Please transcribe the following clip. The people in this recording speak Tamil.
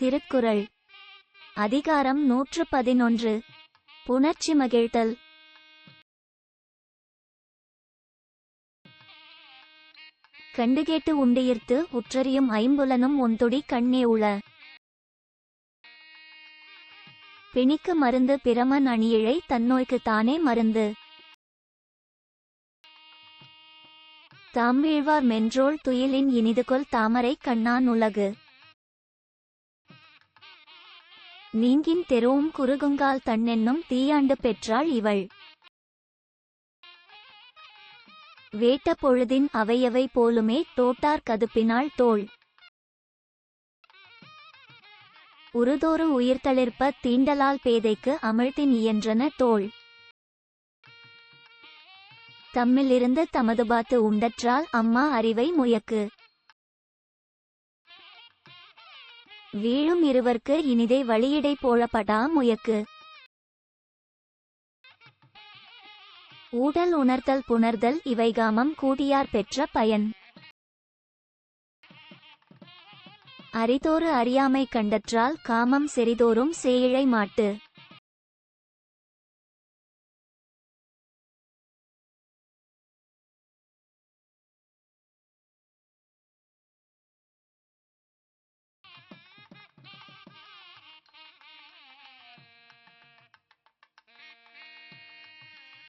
திருக்குறள். அதிகாரம் நூற்று பதினொன்று புணர்ச்சி மகிழ்தல். கண்டுகேட்டு உண்டியிர்த்து உற்றறியும் ஐம்புலனும் ஒன்துடி கண்ணே உள. பிணிக்கு மருந்து பிரமன் அணியிழை தன்னோய்க்கு தானே மருந்து. தாம் வீழ்வார் மென்றோள் துயிலின் இனிதுகொள் தாமரை கண்ணான் உலகு. நீங்கின் தெருவும் குறுகுங்கால் தன்னென்னும் தீயாண்டு பெற்றாள் இவள். வேட்ட பொழுதின் அவையவை போலுமே தோட்டார் கதுப்பினாள் தோள். உருதோறு உயிர்த்தளிர்ப்ப தீண்டலால் பேதைக்கு அமிழ்த்தின் இயன்றன தோள். தம்மிலிருந்து தமது பாத்து உண்டற்றால் அம்மா அறிவை முயக்கு. வீழும் இருவர்க்கு இனிதை வழியிடை போழப்படா முயக்கு. ஊடல் உணர்தல் புணர்தல் இவைகாமம் கூடியார் பெற்ற பயன். அரிதோறு அறியாமை கண்டற்றால் காமம் செறிதோறும் சேயிழை மாட்டு.